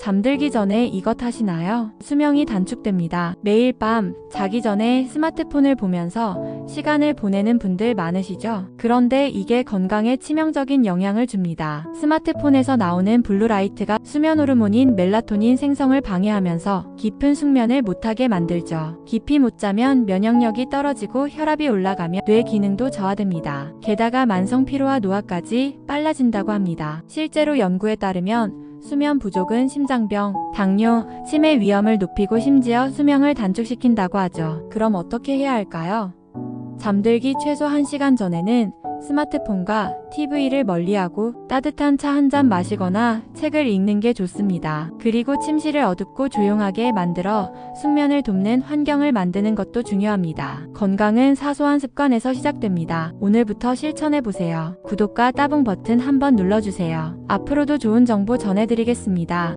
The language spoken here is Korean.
잠들기 전에 이것 하시나요? 수명이 단축됩니다. 매일 밤 자기 전에 스마트폰을 보면서 시간을 보내는 분들 많으시죠? 그런데 이게 건강에 치명적인 영향을 줍니다. 스마트폰에서 나오는 블루라이트가 수면 호르몬인 멜라토닌 생성을 방해하면서 깊은 숙면을 못하게 만들죠. 깊이 못 자면 면역력이 떨어지고 혈압이 올라가며 뇌 기능도 저하됩니다. 게다가 만성 피로와 노화까지 빨라진다고 합니다. 실제로 연구에 따르면 수면 부족은 심장병, 당뇨, 치매 위험을 높이고 심지어 수명을 단축시킨다고 하죠. 그럼 어떻게 해야 할까요? 잠들기 최소 1시간 전에는 스마트폰과 TV를 멀리하고 따뜻한 차 한 잔 마시거나 책을 읽는 게 좋습니다. 그리고 침실을 어둡고 조용하게 만들어 숙면을 돕는 환경을 만드는 것도 중요합니다. 건강은 사소한 습관에서 시작됩니다. 오늘부터 실천해 보세요. 구독과 따봉 버튼 한번 눌러주세요. 앞으로도 좋은 정보 전해드리겠습니다.